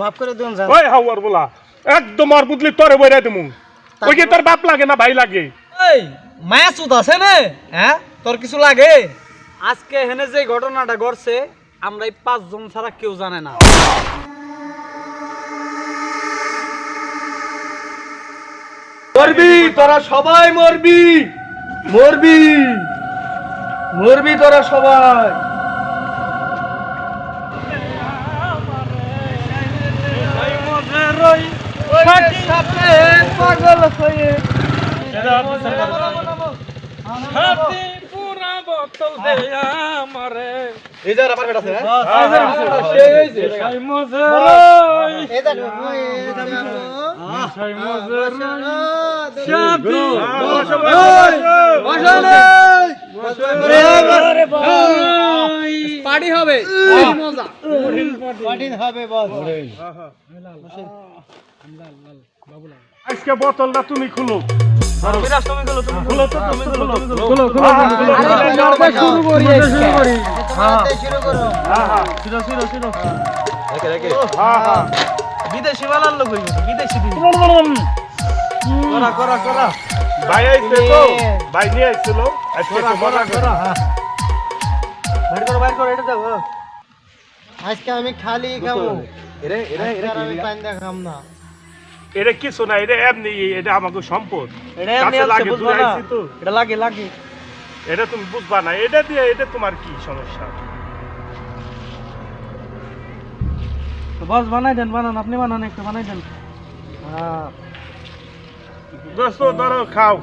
মাফ করে দিন জান। ওই হাওয়ার বলা একদম আর বুঝলি তোরে বইরা দিমু। ওই কি তোর বাপ লাগে না ভাই লাগে? এই মায়া সুদ আছে না? হ্যাঁ? তোর কিছু লাগে? আজকে হেনে যে ঘটনাটা ঘটছে আমরা এই পাঁচজন ছাড়া কেউ জানে না। মরবি তোরা সবাই মরবি। মরবি। মরবি তোরা সবাই। পাগল হয়ে। পার্টি হবে। মজা। কঠিন হবে বস। আজকে বোতলটা তুমি খুলো। তুমি খুলো তো তুমি খুলো। গুলো গুলো হ্যাঁ, খুলো, শুরু করি শুরু করি। শুরু করো। হ্যাঁ হ্যাঁ। হ্যাঁ হ্যাঁ। বিদেশি বানার লোক হইব বিদেশি দিন। করা করা করা। ভাই আইছে তো। ভাই নিয়ে আইছিল। আজকে মজা করা বাইর করো বাইর করো এটা দেখো। আজকে আমি খালি খাব এরে এরে আজকে আমি পানি খাম না। এটা কিছু না এটা এমনি এটা আমাকে সম্পদ। এটা এমনি লাগে বুঝবা দূরে না? আইছি তো। এটা লাগে লাগে। এটা তুমি বুঝবা না। এটা দিয়ে এটা তোমার কি সমস্যা? বস বানাই দেন বানান। আপনি বানান একটু বানাই দেন। দোস্ত ধরো খাও।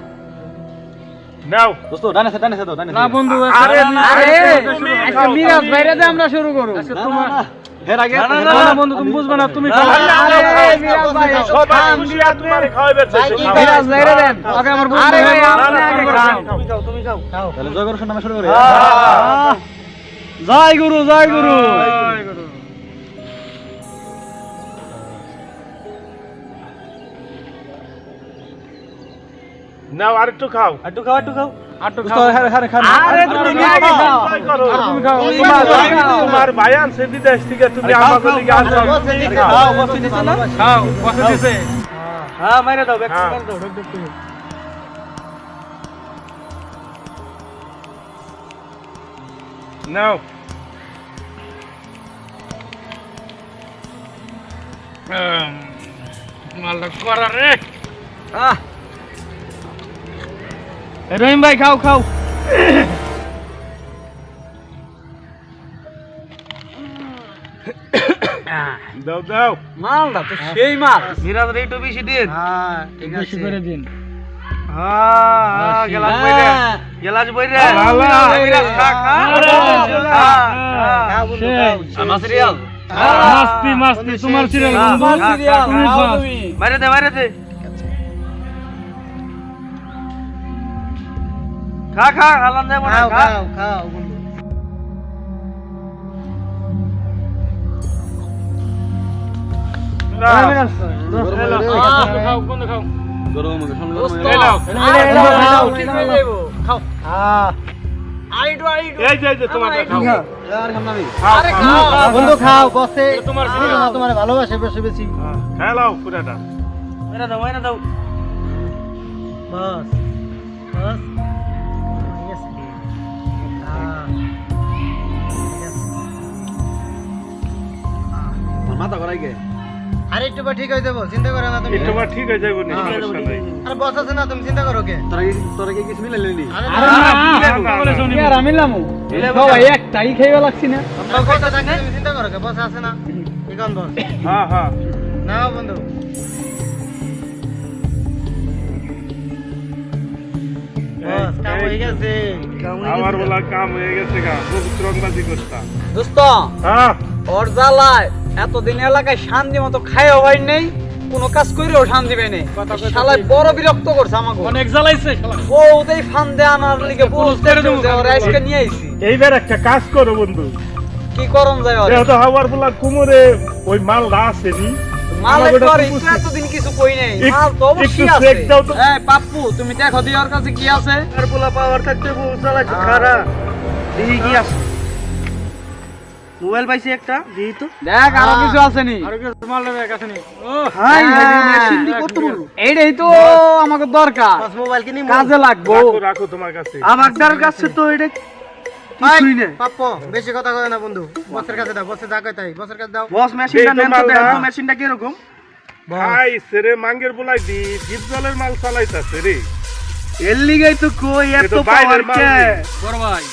নাও। দোস্ত ডানে সে ডানে সে ডানে না বন্ধু আরে আরে তুমি মিরাজ বাইরে দিয়ে আমরা শুরু করব। তোমার হের আগে না, না, না, বন্ধু, তুমি বুঝবে না, তুমি আরে, মিরাজ হয়ে- জয় গুরু জয় গুরু। নাও আর একটু খাও। একটু খাও একটু খাও। তোমার ভাই- তোমার বিদেশ থেকে তুমি আমাকে দিকে হ্যাঁ মাইরা দাও ব্যাক হ্যাঁ। দাও ঢক ঢক করে। নাও। মালটা করা রে। আহ। রহিম ভাই খাও খাও। দাও দাও। মালটা তো সেই মাল। মিরাজ রে একটু বেশি দিন। হ্যাঁ ঠিক আছে বেশি করে দিন। হ্যাঁ গেলাস বইরে। গেলাস বইরে। মিরাজ খা খা। আরে, খাও বন্ধু, খাও। আমার সিরিয়াল মাস্তি মাস্তি তোমার সিরিয়াল মাইরে দে মাইরে দে। খা খা হালান দেব না খাও খা। খাও খাও বন্ধু। খাও কোন খাও। গরম খাও, তোমার খাও। আর। খাম না আমি। খাও, আরে খাও। খাও। বন্ধু খাও। বসে। তোমার ভালোবাসে বেশি। বেশি হ্যাঁ, খেলাও পুরাটা। দাও মাইরা দাও। বস। বস। মাথা করাই গে। আরে একটু পর ঠিক হয়ে যাব চিন্তা করো না তুমি। একটু বার ঠিক হয়ে যাব হ্যাঁ। সমস্যা নাই। আরে বস আছে না তুমি চিন্তা করো কে তোরা কি তোরা কি কিছু মিলে নি? আরে না, না, না, না। আর আমি লামু সবাই একটাই খাইবা লাগছি না। কথা থাকলে তুমি চিন্তা করো কে বস আছে না। ইকন বস? হ্যাঁ হ্যাঁ। নাও বন্ধু। কাম গেছে। আমার বলা কাম হয়ে গেছে গা বহুত রংবাজি করতা। দোস্ত হ্যাঁ। ওর জ্বালায়। এতদিন এলাকায় শান্তি মতো খাইও হয় নেই কোনো কাজ কইরেও শান্তি পাই নেই। শালায় বড় বিরক্ত করছে আমাকে। অনেক জ্বালাইছে ও ওদের ফান্দে আনার লিগে বলতে আজকে নিয়ে আইছি। এইবার একটা কাজ করো বন্ধু। কি করন যায় ওরে? যেহেতু হাওয়ার বলা কুমোরে ওই মালটা আসেনি মাল আমাকে একবার একটু একটু এতদিন কিছু কই নাই। মাল তো অবশ্যই একটু আছে। check দাও তো। এই পাপ্পু তুমি দেখো দি ওর কাছে কি আছে। আর পোলা পাওয়ার থাকতে বউ চালাইছে খারা। দেখি কি আছে। মোবাইল পাইছি একটা দিই তো। দেখ আরও কিছু আছে নি। হাই এইটাই তো আমাকে দরকার। মোবাইল কিনি কাজে লাগবো। রাখো রাখো তোমার কাছে। আমার কাছে তো এটা কিছুই না পাপ্পো বেশি কথা কয় না বন্ধু। বসের কাছে দাও বসে যা কয় তাই। বসের কাছে দাও। বস মেশিনটা নেন তো দেখো, মেশিনটা কি রকম হাই সেরে মাঙ্গের বুলাই দি ডিপ জলের মাল চালাইতাছে রে। এর লিগাই তো কই এ তো বাইরের মাল রে। বড় ভাই।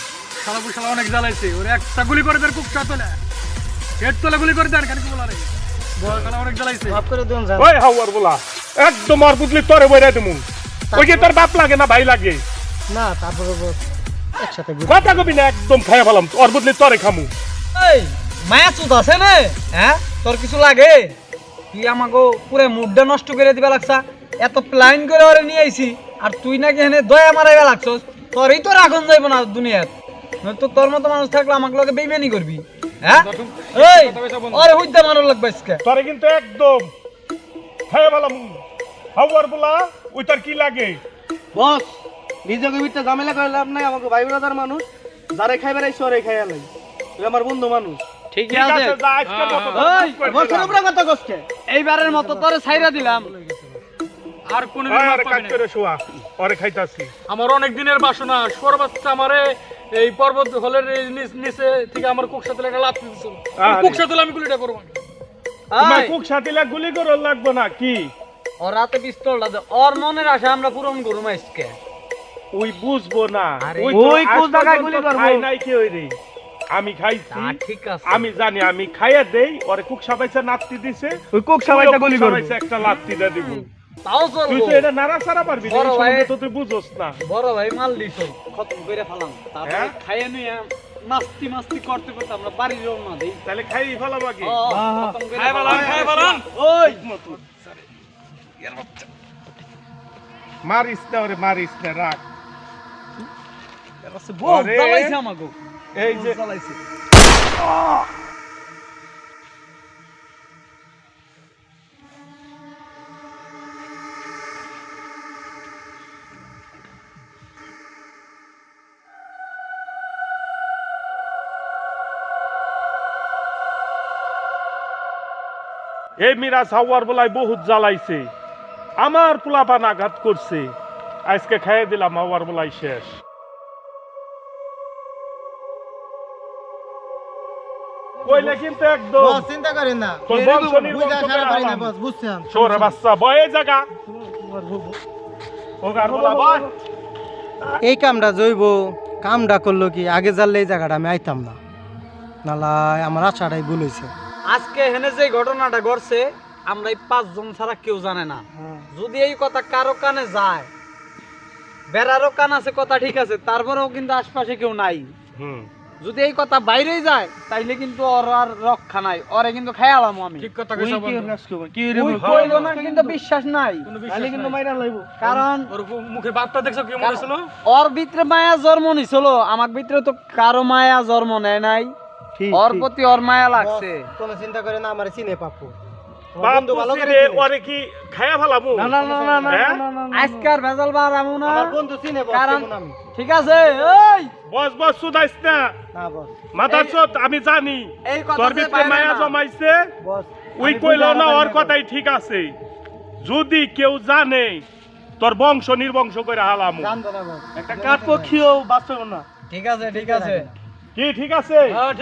শালা শালা অনেক জ্বালাইছে। ওরে একটা গুলি করে দেন কুকটা তোলে। হেড তোলে গুলি করে দেন কেন কি বলা রে বড় অনেক জ্বালাইছে। মাফ করে দিন জান। ওই হাওয়ার বলা একদম আর বুঝলি তোরে বইরা দেমু। ওই যে তোর বাপ লাগে না ভাই লাগে? না তারপরে একসাথে কথা কবি না একদম খাইয়া ফেলাম ওর বুঝলি তোরে খামু। এই মায়া চুত আছে না? হ্যাঁ? তোর কিছু লাগে? তুই আমাকে পুরো মুডটা নষ্ট করে দিবা লাগছা? এত প্ল্যান করে ওরে নিয়ে আইছি আর তুই নাকি এখানে দয়া মারাইবা লাগছস? তোরই তো রাখন যাইব না দুনিয়াত। নয়তো তোর মতো মানুষ থাকলে আমাকে লগে বেইমানি করবি? হ্যাঁ? এই হইতে লাগবে আজকে। তোরে কিন্তু একদম খাইয়া ফেলাম হাওয়ার বলা ওই তোর কি লাগে? বস নিজেকে ঝামেলা করে লাভ নাই আমাকে ভাই ব্রাদার মানুষ যারে খাইবার আইছো ওরে খাইয়া লাই। তুই আমার বন্ধু মানুষ। ঠিক আছে। যা মতো ওই, করে বসের দিলাম। উপরে কথা কষ্টে এইবারের মতো তোরে ছাইরা দিলাম। আর কোন কাজ করে শোয়া খাইতাছি। আমার অনেক দিনের বাসনা সোর বাচ্চা আমারে এই পর্বত হলের নিচে থেকে আমার কুকসা তেলে একটা লাভ দিয়েছিল। কুকসা তেলে আমি গুলিটা করব। তোমার এই, কুক গুলি করে লাগবে না কি? ওর রাতে পিস্তলটা দে। ওর মনের আশা আমরা পূরণ করব আজকে। ওই বুঝব না। ওই তো ওই আজ কোন জায়গায় গুলি করব? নাই কি ওই রে? আমি খাইছি। ঠিক আছে। আমি জানি আমি খাইয়া দেই। ওরে কুক সাবাইছে নাতি দিছে। ওই গুলি করব। একটা লাত্তি দিব। তাও তুই তো এটা নাড়া সারা পারবি বড় ভাই। তো তুই বুঝোস না। বড় ভাই মাল দিছ। খতম করে ফেলাম। তারপরে হ্যাঁ? খাইয়ে নিয়ে মাস্তি মাস্তি করতে করতে আমরা বাড়ি রওনা দেই। তাহলে খাই ফেলাম আগে খতম করে খাই ফেলাম। খাই ফেলাম। ওই। মতো। মারিস না ওরে মারিস না রাখ। বউ জ্বালাইছে আমাকে এই যে জ্বালাইছে। এই মিরাজ হাওয়ার বলাই বহুত জ্বালাইছে। আমার পোলাপান আঘাত করছে। আজকে খাইয়ে দিলাম হাওয়ার বলাই শেষ। কইলে কিন্তু একদম চিন্তা করেন না। তোর বংশ নির্বংশ বুঝা সারা করে পারি না হারাম। বস বুঝছেন? সরে বাচ্চা বয়ে জায়গা ওগার বলা বয়। এই কামটা জৈব কামটা করল কি? আগে জানলে এই জায়গাটা আমি আইতাম না। নালাই আমার আশাটাই ভুল হয়েছে আজকে হেনে যে ঘটনাটা ঘটছে আমরা এই পাঁচজন ছাড়া কেউ জানে না। যদি এই কথা কারও কানে যায় বেড়ারও কান আছে কথা ঠিক আছে তারপরেও কিন্তু আশপাশে কেউ নাই। যদি এই কথা বাইরেই যায় তাইলে কিন্তু ওর আর রক্ষা নাই। ওরে কিন্তু খেয়ালাম আমি ঠিক কথা কইছা বন্ধু। উই কইলো না কিন্তু বিশ্বাস নাই। তাহলে কিন্তু মাইরা লাইব। কারণ ওর মুখে বার্তা দেখছ কি মনে ছিল ওর ভিতরে মায়া জন্ম নিছিল আমার ভিতরে তো কারও মায়া জন্ম নেয় নাই। ওর প্রতি ওর মায়া লাগছে। কোনো চিন্তা করে না আমার চিনে। আজকার ভেজাল বার আমু না। বন্ধু চিনে কারণ আমি। ঠিক আছে ওই বস বস সুদাইস না। না মাথার চোত আমি জানি। তোর ভিতরে মায়া জমাইছে বস ওই কইল না ওর কথাই ঠিক আছে। যদি কেউ জানে তোর বংশ নির্বংশ করে হালামু। জানতো একটা কাঠ পক্ষীও বাঁচব না। ঠিক আছে ঠিক আছে। কি ঠিক আছে হ্যাঁ,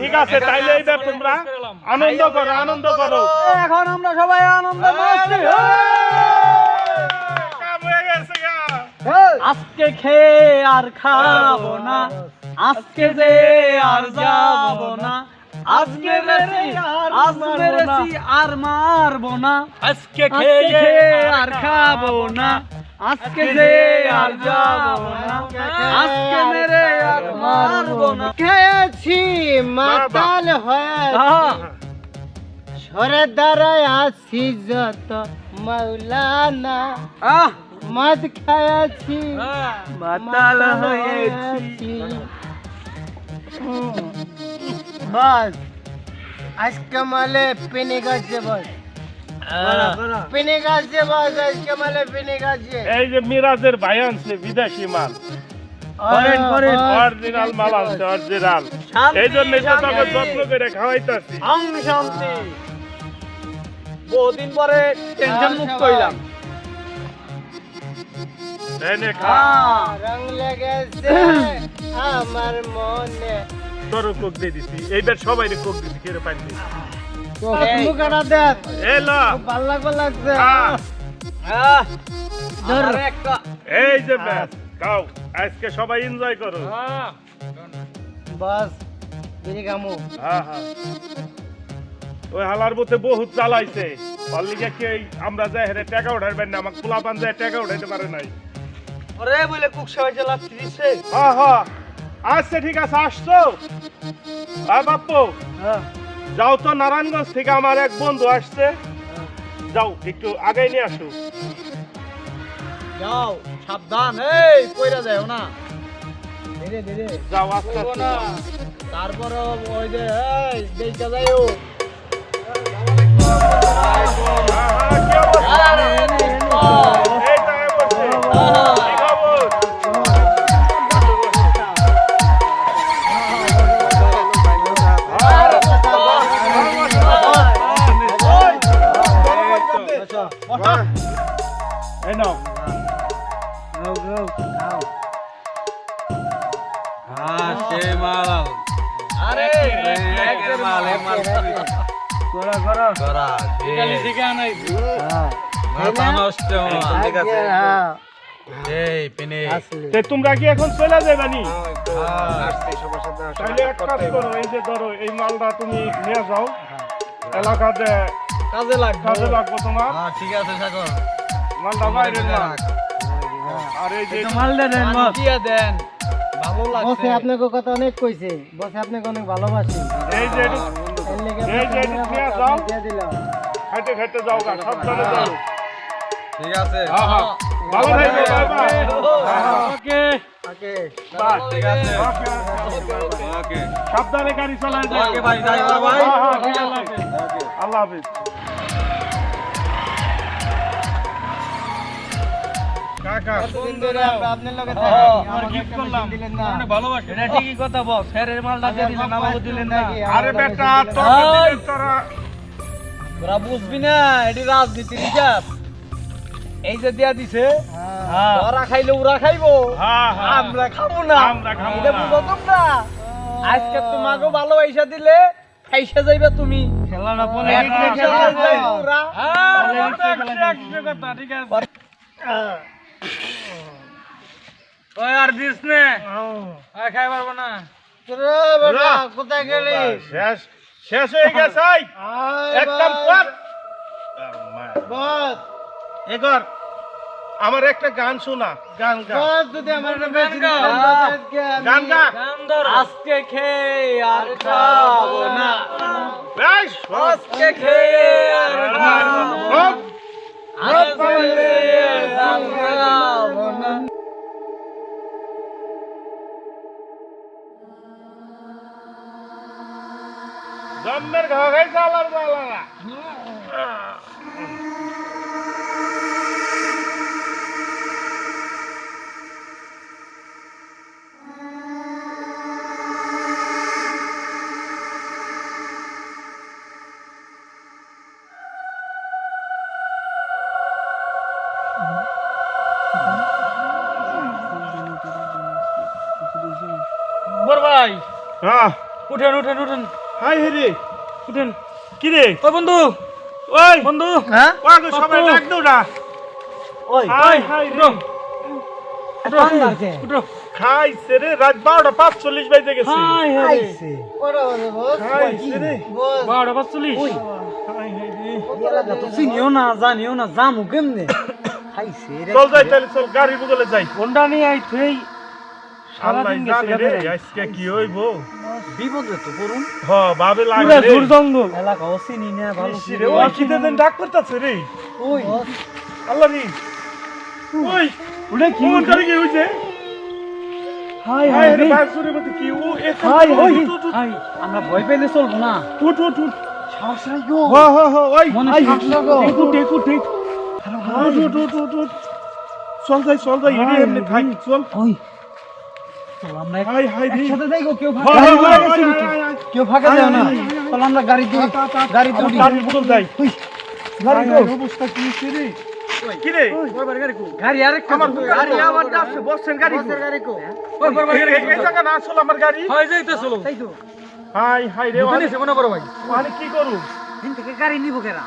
ঠিক আছে। হ্যাঁ, তাইলে এইবার তোমরা আনন্দ করো আনন্দ করো এখন আমরা সবাই আনন্দ হয়ে। আজকে খেয়ে আর খাব না আজকে যে আর যাব না আজকে আজ মেরেছি আর মারবো না আজকে খেয়ে আর খাব না আজকে যে আর যাব না আজকে মেরে আর মারবো না। খেয়েছি মাতাল হয়ে। সরে দাঁড়ায় আছি যত মৌলানা। আহ। মদ খাইয়াছি মাতাল হয়েছি। বস আজকে মালে পিনে গাছে বস। পিনে গাছে বস আজকে মালে পিনে গাছে এই যে মিরাজের ভাই আনছে বিদেশি মাল। অরিজিনাল মাল আছে অরিজিনাল এই জন্য তোকে যত্ন করে খাওয়াইতাছি। আম শান্তি। বহুদিন পরে টেনশন মুক্ত হইলাম। এই নে খা রং লেগেছে আমার মনে। তোর কোক দিয়ে দিছি। এইবার সবাই কোক দিছি পানি দিছি মুখাটা দেখ? ভালো লাগবে লাগছে। খা। আহ, আমার একটা। এই যে খাও। আজকে সবাই এনজয় করো। বাস বিড়ি খামু হ্যাঁ হ্যাঁ ওই হালার মধ্যে বহুত চালাইছে কি আমরা যাই হেরে টাকা উঠাইবেন না আমাকে পোলা পান যায় টাকা উঠাইতে পারে নাই। ওরে বলে কুকসা হয়েছে লাত্রিছে হ্যাঁ হ্যাঁ আচ্ছা ঠিক আছে আসছো। আর বাপ্পু। যাও তো নারায়ণগঞ্জ থেকে আমার এক বন্ধু আসছে। যাও একটু আগে নিয়ে আসো। যাও সাবধান এই কইরা যাও না। ধীরে ধীরে। যাও আস্তে আস্তে। তারপরে ওই যে এই দেখা যাইও। কি অবস্থা? আরে তে। তোমরা কি এখন চলে যাবে নি? তাহলে এক কাজ করো এই যে ধরো এই মালটা তুমি নিয়ে যাও। এলাকাতে কাজে লাগবে। কাজে লাগবে তোমার। ঠিক আছে সাগর। মালটা বাইরে না আর এই যে মালটা দেন দিয়া দেন। ভালো বসে আপনাকে কথা অনেক কইছে। বসে আপনাকে অনেক ভালোবাসি। এই যে এই যে নিয়ে যাও। খাইতে খাইতে যাও গা সাবধানে যাও ঠিক আছে হ্যাঁ হ্যাঁ ভালো থাকবে হ্যাঁ, হ্যাঁ। ওকে ওকে ঠিক আছে ওকে। সাবধানে গাড়ি চালায় যাও ওকে ভাই, যাই ভাই। হ্যাঁ, হ্যাঁ। আল্লাহ হাফিজ বুঝবি না এটি রাজনীতির হিসাব এই যে দিয়া দিছে হ্যাঁ। ওরা খাইলে ওরা খাইবো। হ্যাঁ, হ্যাঁ। আমরা খাব না। আমরা এটা বুঝো তোমরা? আজকে তোমাকে ভালো পয়সা দিলে খাইসা যাইবে তুমি। খেলাটা ঠিক আছে। ওই আর দিস নে। আর খাই পারব না। বেটা কোথায় গেলি? শেষ শেষ হয়ে গেছে কর। বস। এগর আমার একটা গান শোনা। গান গান যদি আমার গান আজকে খেয়ে আর খাব না। এই, আজকে খেয়ে আর খাব না। জন্মের ঘা খাই চালার চালারা বড় ভাই। হ্যাঁ উঠেন উঠেন উঠেন। হাই হেরে উঠেন। কি রে? ওই বন্ধু। ওই। বন্ধু। হ্যাঁ? ওয়াগো সবাই ডাক দাও না। ওই। হাই হাই রে। উঠো। খাইছে রে রাত বারোটা পাঁচচল্লিশ বাজে গেছে। হাই হাই খাইছে। ওরে ওরে বস খাইছে রে। বস। বারোটা পাঁচচল্লিশ চিনিও না জানিও না জামু কেমনে? খাইছে রে। চল যাই তাহলে চল গাড়ি বদলে যাই। ফোনটা নিয়ে আইতেই আল্লাহ সারাদিন জানে গেছে রে আজকে কি হইব? বিপদে তো করুন হ বাবে লাগে পুরা রে। এলাকা ও না ভালো রে, ওই খিদে দেন ডাক করতেছে রে। ওই। আল্লাহ রে। ওই। ওটা কি কোন করে কি হইছে? হাই হাই হাই রে বাসুরের মধ্যে কি? ও এত হাই হাই উঠ, উঠ, উঠ, হাই আমরা ভয় পেলে চলবো না। উঠ উঠ উঠ। সাহস নাই হ হ হ ওই। হাই, সাহস লাগো। দেখু দেখু দেখ উঠ উঠ উঠ। উঠ উঠ চল যাই চল যাই এমনি থাক চল। ওই। কেউ ফাঁকা হাই, না। হাই, গেছি হাই, নাকি? হাই, হাই। কেউ ফাঁকা যাও না চল আমরা গাড়ি দিয়ে গাড়ি আমার গাড়ির বোতল যাই গাড়ি হাই, হাই, অবস্থা কি রে? কি রে? গাড়ি আরেক আমার গাড়ি আমার আছে বসের গাড়ি এই- এই- এই জায়গা না আসলে আমার গাড়ি? হয় যাইতে চলো হাই হাই রে ওখানে এসে মনে করো ভাই। মানে কি করু? থেকে গাড়ি নিব কেনা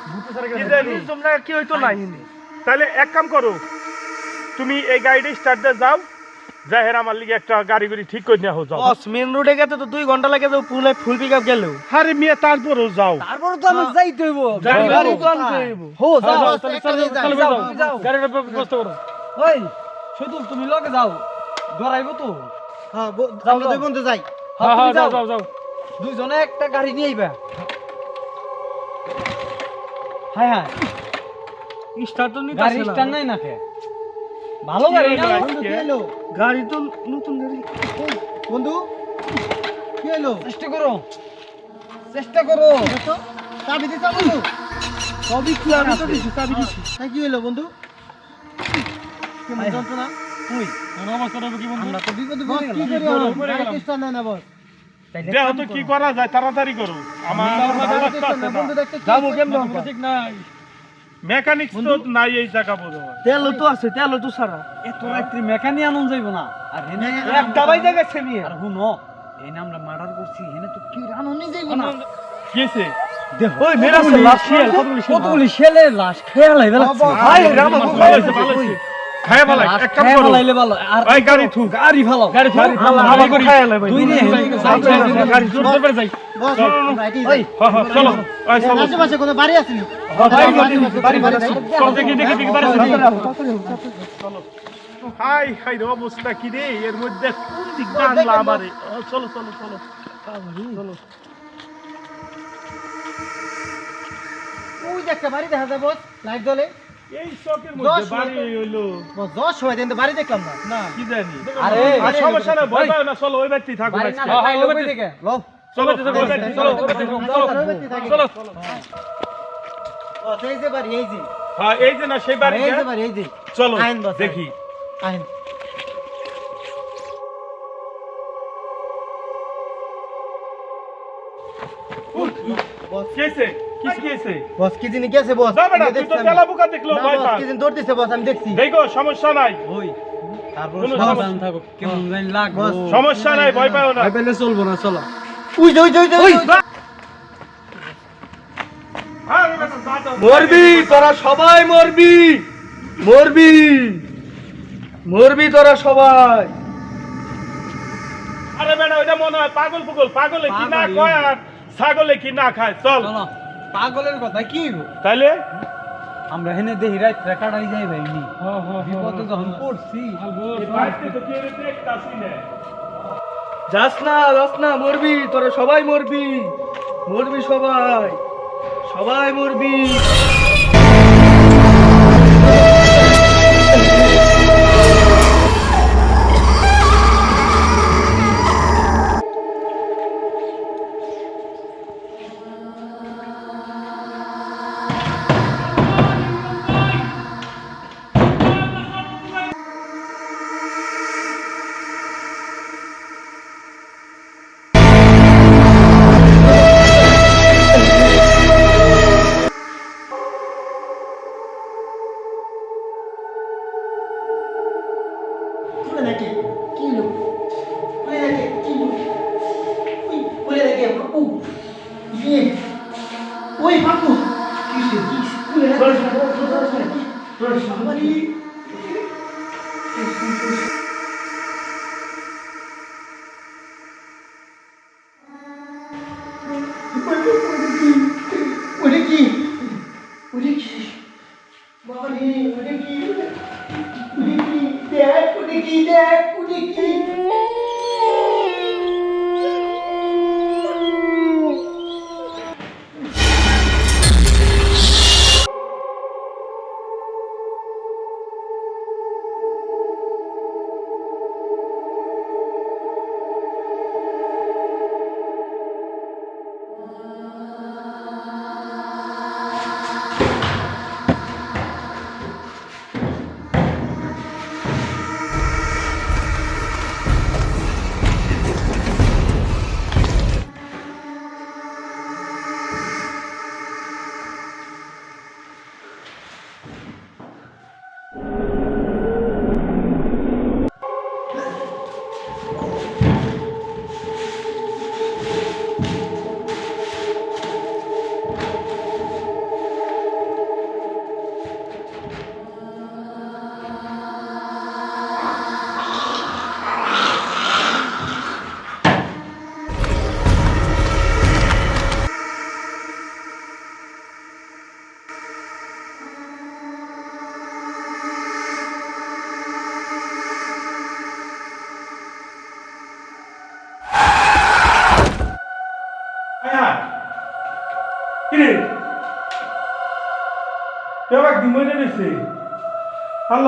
তোমরা কি হইতো নাই? তাহলে এক কাম করো তুমি এই গাড়িটা স্টার্ট দিয়ে যাও যাহের আমার লিগে একটা গাড়ি গুড়ি ঠিক করে নেওয়া যাও। বস মেন রোডে গেতে তো দুই ঘণ্টা লাগে তো ফুল ফুল পিক আপ গেলেও আরে মিয়া তারপরেও যাও। তারপরে তো আমি যাইতে হইব। গাড়ি গাড়ি তো আনতে হইব। হো যাও বস, চলো যাও, চলো যাও, যাও। যাও। গাড়ির ব্যবস্থা করো ওই শুধু তুমি লগে যাও। ডরাইবো তো। হ্যাঁ আমরা দুই বন্ধু যাই। হ্যাঁ হ্যাঁ যাও যাও। যাও দুইজনে একটা গাড়ি নিয়ে আইবা। হ্যাঁ হ্যাঁ। স্টার্ট তো গাড়ি স্ট্যান্ড নাই না কে ভালো গাড়ি তো নতুন গাড়ি। বন্ধু কি এলো চেষ্টা করো। চেষ্টা করো। তো চাবি দিতে বন্ধু? সবই কি আমি তো দিছি চাবি দিছি। তাই কি হলো বন্ধু? কেমন যন্ত্রণা? তুই কি বন্ধু? আমরা তো বিপদে বস পড়ে কি গেলাম। করি আমরা? গাড়ি স্টার্ট না বস। তাইলে তো কি করা। যায় তাড়াতাড়ি করো আমার যাব কেমন? ঠিক নাই। মেকানিক তো নাই এই জায়গা বড় তেল তো আছে তেল তো সারা এত রাত্রি মেকানি আনন্দ যাইব না। আর হেনে এক দাবাই জায়গা ছেমিয়ে আর হুন এনে আমরা মার্ডার করছি হেনে তো কি রানুনি যাইব না। কিছে ওই মেরা লাশ কতগুলি ছেলে লাশ খেয়াল হইবে লাগছে হাই রাম ভালো হইছে ভালো হইছে খায় ভালো এক কাম করো। ফেলাইলে ভালো। আর ভাই গাড়ি থু গাড়ি ফেলাও। গাড়ি গাড়ি ফেলো করে। খায় ভাই তুই নে গাড়ি জোর জোর করে যাই বস আমরা এটাই ওই হ্যাঁ হ্যাঁ চলো। ওই চলো। আশেপাশে কোনো বাড়ি আছে নি বাড়ি, বাড়ি বাড়ি বাড়ি দেখি দেখি দেখি বাড়ি চলো হাই হাই রে অবস্থা কি রে? এর মধ্যে কোন দিক বাংলা আমারে। চলো চলো চলো। চলো। ওই যে একটা বাড়ি দেখা যায় বস লাইট জ্বলে। এই চকের মধ্যে বাড়ি। হইল। দশ সময় কিন্তু বাড়ি দেখলাম না। না। কি জানি? আরে, সমস্যা না ভয় না চলো ওই বাড়িতেই থাকো বাড়ি আজকে। না ভাই লোক দিকে লো চলো চলো চলো চলো চলো ও এই যে বাড়ি এই যে। হ্যাঁ এই যে না সেই বাড়ি এই যে। বাড়ি এই যে। চলো দেখি। আইন। বস। কেছে কি কেছে বস কি দিন গেছে বস? না বেটা তুই তো তেলা বুকা দেখল না, বস, কি দিন দৌড় দিছে বস আমি দেখছি। দেখো সমস্যা নাই। ওই তারপর কোনো থাকো কেমন জানি লাগবো সমস্যা নাই ভয় পাও না। পেলে চলবো না চলো। উই যে, উই যে, উই যে, উই যে। বেটা, যা, যা। মরবি তোরা সবাই মরবি মরবি মরবি তোরা সবাই। আরে বেটা ওইটা মনে হয় পাগল পুগল পাগলে কি না। কয় আর ছাগলে কি না খায় চল। চলো। পাগলের কথা কি তাইলে? আমরা হেনে দেখি রাত কাটাই যাই ভাই নি। বিপদে যখন পড়ছি। যাস না যাস না মরবি তোরা সবাই মরবি। মরবি সবাই সবাই মরবি। ওই বাপু। কিসে, তোর খুলে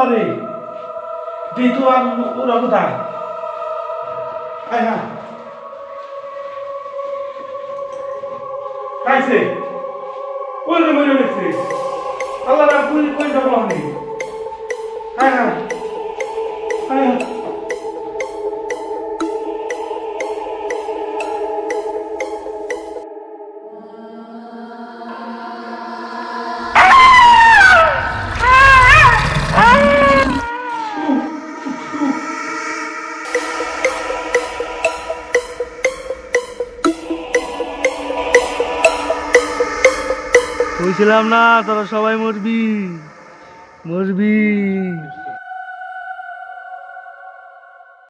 আল্লাহ রে যেহেতু আর ওরা কোথায় হ্যাঁ ওই রে মরে রয়েছে আল্লাহ রে কই কই যাব আমি হ্যাঁ হ্যাঁ হ্যাঁ বলছিলাম না তোরা সবাই মরবি। মরবি।